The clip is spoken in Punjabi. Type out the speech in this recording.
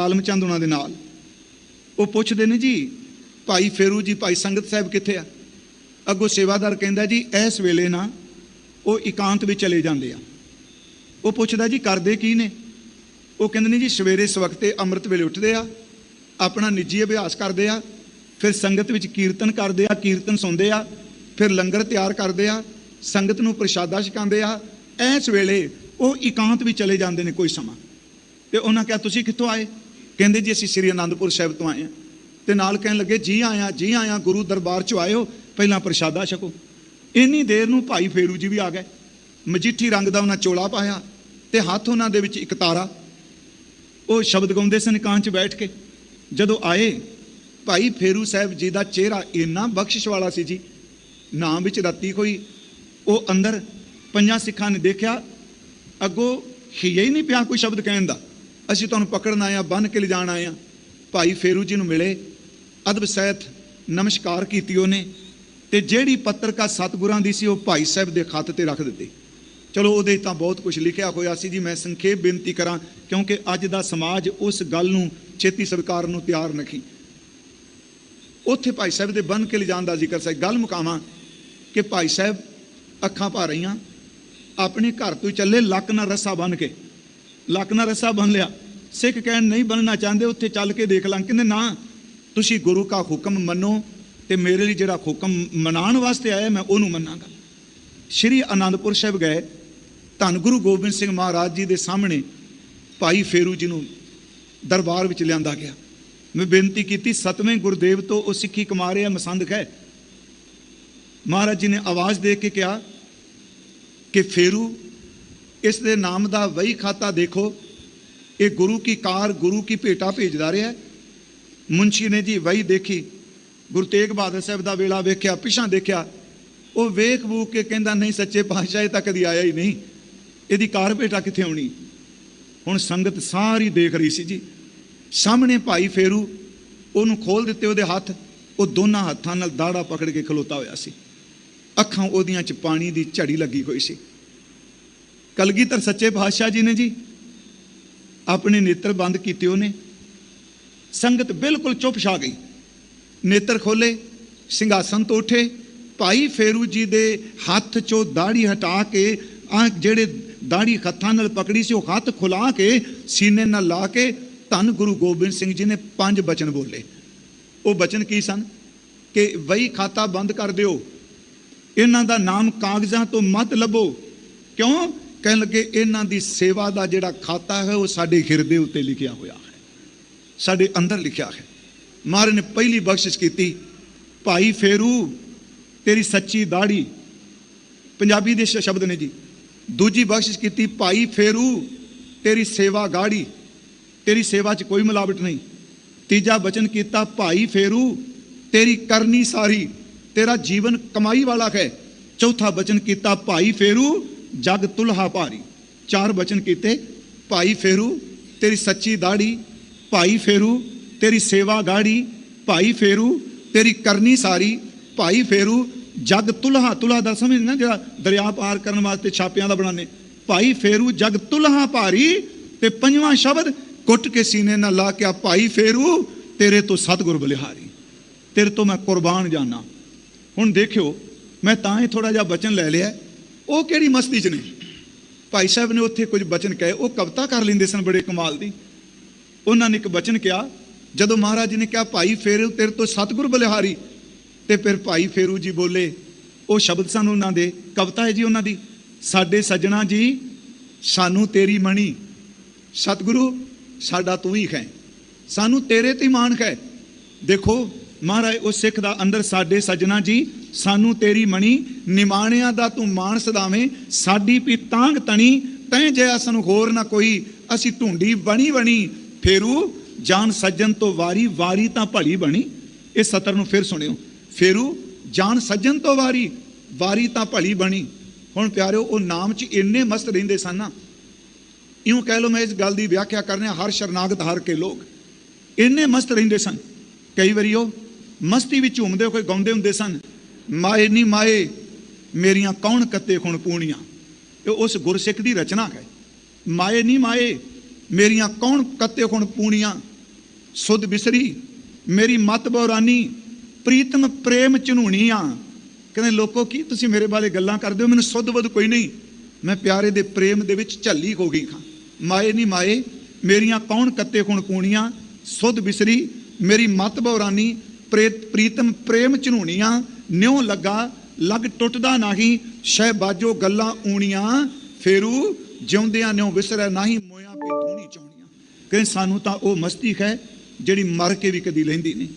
ਆਲਮ ਚੰਦ ਉਹਨਾਂ ਦੇ ਨਾਲ। ਉਹ ਪੁੱਛਦੇ ਨੇ ਜੀ, ਭਾਈ ਫੇਰੂ ਜੀ, ਭਾਈ ਸੰਗਤ ਸਾਹਿਬ ਕਿੱਥੇ ਆ? ਅੱਗੋਂ ਸੇਵਾਦਾਰ ਕਹਿੰਦਾ ਜੀ, ਇਸ ਵੇਲੇ ਨਾ ਉਹ ਇਕਾਂਤ ਵਿੱਚ ਚਲੇ ਜਾਂਦੇ ਆ। ਉਹ ਪੁੱਛਦਾ ਜੀ, ਕਰਦੇ ਕੀ ਨੇ? ਉਹ ਕਹਿੰਦੇ ਨੇ ਜੀ, ਸਵੇਰੇ ਸਵਖਤੇ ਅੰਮ੍ਰਿਤ ਵੇਲੇ ਉੱਠਦੇ ਆ, ਆਪਣਾ ਨਿੱਜੀ ਅਭਿਆਸ ਕਰਦੇ ਆ, ਫਿਰ ਸੰਗਤ ਵਿੱਚ ਕੀਰਤਨ ਕਰਦੇ ਆ, ਕੀਰਤਨ ਸੁਣਦੇ ਆ, ਫਿਰ ਲੰਗਰ ਤਿਆਰ ਕਰਦੇ ਆ, ਸੰਗਤ ਨੂੰ ਪ੍ਰਸ਼ਾਦਾ ਛਕਾਉਂਦੇ ਆ। ਇਸ ਵੇਲੇ ਉਹ ਇਕਾਂਤ ਵੀ ਚਲੇ ਜਾਂਦੇ ਨੇ ਕੋਈ ਸਮਾਂ। ਤੇ ਉਹਨਾਂ ਕਿਹਾ, ਤੁਸੀਂ ਕਿੱਥੋਂ ਆਏ? ਕਹਿੰਦੇ ਜੀ ਅਸੀਂ ਸ੍ਰੀ ਅਨੰਦਪੁਰ ਸਾਹਿਬ ਤੋਂ ਆਏ ਆ ਤੇ ਨਾਲ ਕਹਿਣ ਲੱਗੇ, ਜੀ ਆਇਆ ਜੀ ਆਇਆ, ਗੁਰੂ ਦਰਬਾਰ ਚ ਆਇਓ, ਪਹਿਲਾਂ ਪ੍ਰਸ਼ਾਦਾ ਛਕੋ। ਇੰਨੀ ਦੇਰ ਨੂੰ ਭਾਈ ਫੇਰੂ ਜੀ ਵੀ ਆ ਗਏ। ਮਜੀਠੀ ਰੰਗ ਦਾ ਉਹਨਾਂ ਚੋਲਾ ਪਾਇਆ ਤੇ ਹੱਥ ਉਹਨਾਂ ਦੇ ਵਿੱਚ ਇੱਕ ਤਾਰਾ। ਉਹ ਸ਼ਬਦ ਗਾਉਂਦੇ ਸਨ ਕਾਂ 'ਚ ਬੈਠ ਕੇ। ਜਦੋਂ ਆਏ, ਭਾਈ ਫੇਰੂ ਸਾਹਿਬ ਜੀ ਦਾ ਚਿਹਰਾ ਇੰਨਾ ਬਖਸ਼ਿਸ਼ ਵਾਲਾ ਸੀ ਜੀ ਨਾਮ ਵਿੱਚ ਰਾਤੀ ਕੋਈ, ਉਹ ਅੰਦਰ ਪੰਜਾਂ ਸਿੱਖਾਂ ਨੇ ਦੇਖਿਆ, ਅੱਗੋਂ ਹੀ ਨਹੀਂ ਪਿਆ ਕੋਈ ਸ਼ਬਦ ਕਹਿਣ ਦਾ। ਅਸੀਂ ਤੁਹਾਨੂੰ ਪਕੜਨ ਆਏ ਆ ਬੰਨ ਕੇ ਲਿਜਾਣ ਆਏ ਆ ਭਾਈ ਫੇਰੂ ਜੀ ਨੂੰ ਮਿਲੇ। ਅਦਬ ਸਹਿਤ ਨਮਸਕਾਰ ਕੀਤੀ ਉਹਨੇ ਤੇ ਜਿਹੜੀ ਪੱਤਰਕਾ ਸਤਿਗੁਰਾਂ ਦੀ ਸੀ, ਉਹ ਭਾਈ ਸਾਹਿਬ ਦੇ ਖੱਤ ਤੇ ਰੱਖ ਦਿੱਤੀ। ਚਲੋ, ਉਹਦੇ ਤਾਂ ਬਹੁਤ ਕੁਝ ਲਿਖਿਆ ਹੋਇਆ ਸੀ ਜੀ। ਮੈਂ ਸੰਖੇਪ ਬੇਨਤੀ ਕਰਾਂ, ਕਿਉਂਕਿ ਅੱਜ ਦਾ ਸਮਾਜ ਉਸ ਗੱਲ ਨੂੰ ਛੇਤੀ ਸਵੀਕਾਰਨ ਨੂੰ ਤਿਆਰ ਨਹੀਂ। ਉੱਥੇ ਭਾਈ ਸਾਹਿਬ ਦੇ ਬੰਨ ਕੇ ਲਿਜਾਣ ਦਾ ਜ਼ਿਕਰ ਸੀ। ਗੱਲ ਮੁਕਾਵਾਂ ਕਿ ਭਾਈ ਸਾਹਿਬ ਅੱਖਾਂ ਭਰ ਰਹੀਆਂ, ਆਪਣੇ ਘਰ ਤੋਂ ਹੀ ਚੱਲੇ, ਲੱਕ ਨਾਲ ਰੱਸਾ ਬੰਨ ਕੇ ਲੱਕਨਾ ਰੱਸਾ ਬੰਨ ਲਿਆ। ਸਿੱਖ ਕਹਿਣ ਨਹੀਂ ਬੰਨਣਾ ਚਾਹੁੰਦੇ, ਉੱਥੇ ਚੱਲ ਕੇ ਦੇਖ ਲਾਂ। ਕਹਿੰਦੇ, ਨਾ, ਤੁਸੀਂ ਗੁਰੂ ਦਾ ਹੁਕਮ ਮੰਨੋ ਤੇ ਮੇਰੇ ਲਈ ਜਿਹੜਾ ਹੁਕਮ ਮਨਾਉਣ ਵਾਸਤੇ ਆਇਆ, ਮੈਂ ਉਹਨੂੰ ਮੰਨਾਂਗਾ। ਸ਼੍ਰੀ ਅਨੰਦਪੁਰ ਸਾਹਿਬ ਗਏ। ਧੰਨ ਗੁਰੂ ਗੋਬਿੰਦ ਸਿੰਘ ਮਹਾਰਾਜ ਜੀ ਦੇ ਸਾਹਮਣੇ ਭਾਈ ਫੇਰੂ ਜੀ ਨੂੰ ਦਰਬਾਰ ਵਿੱਚ ਲਿਆਂਦਾ ਗਿਆ। ਮੈਂ ਬੇਨਤੀ ਕੀਤੀ, ਸਤਵੇਂ ਗੁਰਦੇਵ ਤੋਂ ਉਹ ਸਿੱਖੀ ਕਮਾ ਰਿਹਾ ਮਸੰਦ ਹੈ ਮਹਾਰਾਜ ਜੀ ਨੇ ਆਵਾਜ਼ ਦੇ ਕੇ ਕਿਹਾ ਕਿ ਫੇਰੂ ਇਸ ਦੇ ਨਾਮ ਦਾ ਵਹੀ ਖਾਤਾ ਦੇਖੋ। ਇਹ ਗੁਰੂ ਕੀ ਕਾਰ, ਗੁਰੂ ਕੀ ਭੇਟਾ ਭੇਜਦਾ ਰਿਹਾ ਮੁੰਸ਼ੀ ਨੇ ਜੀ ਵਹੀ ਦੇਖੀ। ਗੁਰੂ ਤੇਗ ਬਹਾਦਰ ਸਾਹਿਬ ਦਾ ਵੇਲਾ ਵੇਖਿਆ, ਪਿਛਾਂ ਦੇਖਿਆ। ਉਹ ਵੇਖ ਬੂਕ ਕੇ ਕਹਿੰਦਾ, ਨਹੀਂ ਸੱਚੇ ਪਾਤਸ਼ਾਹ, ਇਹ ਤਾਂ ਕਦੀ ਆਇਆ ਹੀ ਨਹੀਂ। ਇਹਦੀ ਕਾਰ ਭੇਟਾ ਕਿੱਥੇ ਆਉਣੀ ਹੁਣ ਸੰਗਤ ਸਾਰੀ ਦੇਖ ਰਹੀ ਸੀ ਜੀ। ਸਾਹਮਣੇ ਭਾਈ ਫੇਰੂ, ਉਹਨੂੰ ਖੋਲ ਦਿੱਤੇ ਉਹਦੇ ਹੱਥ। ਉਹ ਦੋਨਾਂ ਹੱਥਾਂ ਨਾਲ ਦਾੜਾ ਪਕੜ ਕੇ ਖਲੋਤਾ ਹੋਇਆ ਸੀ। ਅੱਖਾਂ ਉਹਦੀਆਂ ਚ ਪਾਣੀ ਦੀ ਝੜੀ ਲੱਗੀ ਹੋਈ ਸੀ। ਕਲਗੀਧਰ ਸੱਚੇ ਪਾਤਸ਼ਾਹ ਜੀ ਨੇ ਜੀ ਆਪਣੇ ਨੇਤਰ ਬੰਦ ਕੀਤੇ ਉਹਨੇ। ਸੰਗਤ ਬਿਲਕੁਲ ਚੁੱਪ ਛਾ ਗਈ। ਨੇਤਰ ਖੋਲੇ, ਸਿੰਘਾਸਨ ਤੋਂ ਉੱਠੇ। ਭਾਈ ਫੇਰੂ ਜੀ ਦੇ ਹੱਥ ਚੋਂ ਦਾੜੀ ਹਟਾ ਕੇ ਆ ਜਿਹੜੇ ਦਾੜੀ ਹੱਥਾਂ ਨਾਲ ਪਕੜੀ ਸੀ, ਉਹ ਹੱਥ ਖੁਲਾ ਕੇ ਸੀਨੇ ਨਾਲ ਲਾ ਕੇ ਧੰਨ ਗੁਰੂ ਗੋਬਿੰਦ ਸਿੰਘ ਜੀ ਨੇ ਪੰਜ ਬਚਨ ਬੋਲੇ। ਉਹ ਬਚਨ ਕੀ ਸਨ? ਕਿ ਵਹੀ ਖਾਤਾ ਬੰਦ ਕਰ ਦਿਓ। ਇਹਨਾਂ ਦਾ ਨਾਮ ਕਾਗਜ਼ਾਂ ਤੋਂ ਮਤ ਲੱਭੋ। ਕਿਉਂ? ਕਹਿਣ ਲੱਗੇ, ਇਹਨਾਂ ਦੀ ਸੇਵਾ ਦਾ ਜਿਹੜਾ ਖਾਤਾ ਹੈ, ਉਹ ਸਾਡੇ ਹਿਰਦੇ ਉੱਤੇ ਲਿਖਿਆ ਹੋਇਆ ਹੈ। ਸਾਡੇ ਅੰਦਰ ਲਿਖਿਆ ਹੈ। ਮਹਾਰਾਜ ਨੇ ਪਹਿਲੀ ਬਖਸ਼ਿਸ਼ ਕੀਤੀ, ਭਾਈ ਫੇਰੂ, ਤੇਰੀ ਸੱਚੀ ਦਾੜੀ। ਪੰਜਾਬੀ ਦੇ ਸ਼ਬਦ ਨੇ ਜੀ। ਦੂਜੀ ਬਖਸ਼ਿਸ਼ ਕੀਤੀ, ਭਾਈ ਫੇਰੂ, ਤੇਰੀ ਸੇਵਾ ਗਾੜੀ। ਤੇਰੀ ਸੇਵਾ 'ਚ ਕੋਈ ਮਿਲਾਵਟ ਨਹੀਂ। ਤੀਜਾ ਬਚਨ ਕੀਤਾ, ਭਾਈ ਫੇਰੂ, ਤੇਰੀ ਕਰਨੀ ਸਾਰੀ, ਤੇਰਾ ਜੀਵਨ ਕਮਾਈ ਵਾਲਾ ਹੈ। ਚੌਥਾ ਬਚਨ ਕੀਤਾ, ਭਾਈ ਫੇਰੂ ਜਗ ਤੁਲਹਾ ਭਾਰੀ। ਚਾਰ ਬਚਨ ਕੀਤੇ, ਭਾਈ ਫੇਰੂ, ਤੇਰੀ ਸੱਚੀ ਦਾੜੀ, ਭਾਈ ਫੇਰੂ, ਤੇਰੀ ਸੇਵਾ ਗਾੜੀ, ਭਾਈ ਫੇਰੂ, ਤੇਰੀ ਕਰਨੀ ਸਾਰੀ, ਭਾਈ ਫੇਰੂ, ਜਗ ਤੁਲਹਾ। ਤੁਲਹਾ ਦਾ ਸਮਝ ਨਾ ਜਿਹੜਾ ਦਰਿਆ ਪਾਰ ਕਰਨ ਵਾਸਤੇ ਛਾਪਿਆਂ ਦਾ ਬਣਾਉਂਦੇ। ਭਾਈ ਫੇਰੂ, ਜਗ ਤੁਲਹਾ ਭਾਰੀ, ਤੇ ਪੰਜਵਾਂ ਸ਼ਬਦ, ਕੁੱਟ ਕੇ ਸੀਨੇ ਨਾਲ ਲਾ ਕੇ ਆ, ਭਾਈ ਫੇਰੂ, ਤੇਰੇ ਤੋਂ ਸਤਿਗੁਰ ਬਲਿਹਾਰੀ, ਤੇਰੇ ਤੋਂ ਮੈਂ ਕੁਰਬਾਨ ਜਾਣਾ ਹੁਣ ਦੇਖਿਓ, ਮੈਂ ਤਾਂ ਹੀ ਥੋੜਾ ਜਿਹਾ ਬਚਨ ਲੈ ਲਿਆ। ਉਹ ਕਿਹੜੀ ਮਸਤੀ 'ਚ ਨੇ? ਭਾਈ ਸਾਹਿਬ ਨੇ ਉੱਥੇ ਕੁਝ ਬਚਨ ਕਹੇ, ਉਹ ਕਵਿਤਾ ਕਰ ਲੈਂਦੇ ਸਨ ਬੜੇ ਕਮਾਲ ਦੀ। ਉਹਨਾਂ ਨੇ ਇੱਕ ਬਚਨ ਕਿਹਾ, ਜਦੋਂ ਮਹਾਰਾਜ ਨੇ ਕਿਹਾ, ਭਾਈ ਫੇਰੂ ਤੇਰੇ ਤੋਂ ਸਤਿਗੁਰ ਬਲਿਹਾਰੀ। ਤੇ ਫਿਰ ਭਾਈ ਫੇਰੂ ਜੀ ਬੋਲੇ, ਉਹ ਸ਼ਬਦ ਸਨ ਉਹਨਾਂ ਦੇ, ਕਵਿਤਾ ਹੈ ਜੀ ਉਹਨਾਂ ਦੀ, ਸਾਡੇ ਸੱਜਣਾ ਜੀ, ਸਾਨੂੰ ਤੇਰੀ ਮਣੀ। ਸਤਿਗੁਰੂ, ਸਾਡਾ ਤੂੰ ਹੀ ਹੈ ਸਾਨੂੰ ਤੇਰੇ ਤੇ ਹੀ ਮਾਣ ਹੈ ਦੇਖੋ, ਮਹਾਰਾਜ, ਉਹ ਸਿੱਖ ਦਾ ਅੰਦਰ ਸਾਡੇ ਸੱਜਣਾ ਜੀ ਸਾਨੂੰ ਤੇਰੀ ਮਣੀ, ਨਿਮਾਣਿਆਂ ਦਾ ਤੂੰ ਮਾਣ ਸਦਾਵੇਂ ਸਾਡੀ ਪੀ ਤਾਂਗ ਤਣੀ, ਤੈ ਜਿਆ ਸਾਨੂੰ ਹੋਰ ਨਾ ਕੋਈ, ਅਸੀਂ ਢੂੰਡੀ ਬਣੀ ਬਣੀ। ਫੇਰੂ, ਜਾਨ ਸੱਜਣ ਤੋਂ ਵਾਰੀ ਵਾਰੀ ਤਾਂ ਭਲੀ ਬਣੀ। ਇਹ ਸਤਰ ਨੂੰ ਫਿਰ ਸੁਣਿਓ। ਫੇਰੂ, ਜਾਨ ਸੱਜਣ ਤੋਂ ਵਾਰੀ ਵਾਰੀ ਤਾਂ ਭਲੀ ਬਣੀ। ਹੁਣ ਪਿਆਰਿਓ, ਉਹ ਨਾਮ 'ਚ ਇੰਨੇ ਮਸਤ ਰਹਿੰਦੇ ਸਨ ਨਾ। ਇਉਂ ਕਹਿ ਲਓ ਮੈਂ ਇਸ ਗੱਲ ਦੀ ਵਿਆਖਿਆ ਕਰਨਿਆ ਹਰ ਸ਼ਰਨਾਗਤ, ਹਰ ਕੇ ਲੋਕ। ਇੰਨੇ ਮਸਤ ਰਹਿੰਦੇ ਸਨ। ਕਈ ਵਾਰੀ ਉਹ ਮਸਤੀ ਵਿੱਚ ਝੂਮਦੇ ਕੋਈ ਗਾਉਂਦੇ ਹੁੰਦੇ ਸਨ। ਮਾਏ ਨੀ ਮਾਏ, ਮੇਰੀਆਂ ਕੌਣ ਕੱਤੇ ਖੁਣ ਪੂਣੀਆਂ? ਇਹ ਉਸ ਗੁਰਸਿੱਖ ਦੀ ਰਚਨਾ ਹੈ। ਮਾਏ ਨੀ ਮਾਏ, ਮੇਰੀਆਂ ਕੌਣ ਕੱਤੇ ਖੁਣ ਪੂਣੀਆਂ? ਸੁਧ ਬਿਸਰੀ, ਮੇਰੀ ਮਤ ਬੌਰਾਨੀ, ਪ੍ਰੀਤਮ ਪ੍ਰੇਮ ਚਨੂਣੀਆਂ ਕਹਿੰਦੇ, ਲੋਕੋ, ਕੀ ਤੁਸੀਂ ਮੇਰੇ ਬਾਰੇ ਗੱਲਾਂ ਕਰਦੇ ਹੋ? ਮੈਨੂੰ ਸੁਧ ਬੁੱਧ ਕੋਈ ਨਹੀਂ। ਮੈਂ ਪਿਆਰੇ ਦੇ ਪ੍ਰੇਮ ਦੇ ਵਿੱਚ ਝੱਲੀ ਹੋ ਗਈ ਖਾਂ ਮਾਏ ਨਹੀਂ ਮਾਏ, ਮੇਰੀਆਂ ਕੌਣ ਕੱਤੇ ਕੁਣ ਪੂਣੀਆਂ? ਸੁਧ ਬਿਸਰੀ, ਮੇਰੀ ਮਤ ਬੌਰਾਨੀ, ਪ੍ਰੇਤ, ਪ੍ਰੀਤਮ ਪ੍ਰੇਮ ਚਨੂਣੀਆਂ ਨਿਉ ਲੱਗਾ, ਲੱਗ ਟੁੱਟਦਾ ਨਹੀਂ ਸ਼ਹਿ ਬਾਜੋ ਗੱਲਾਂ ਊਣੀਆਂ, ਫੇਰੂ ਜਿਉਂਦਿਆਂ ਨਿਉ ਵਿਸਰੈ ਨਹੀਂ, ਮੋਇਆ ਪੀ ਧੂਣੀ ਚਾਉਣੀਆਂ। ਕਹਿੰਦੇ ਸਾਨੂੰ ਤਾਂ ਉਹ ਮਸਤੀ ਹੈ ਜਿਹੜੀ ਮਰ ਕੇ ਵੀ ਕਦੀ ਲੈਂਦੀ ਨਹੀਂ।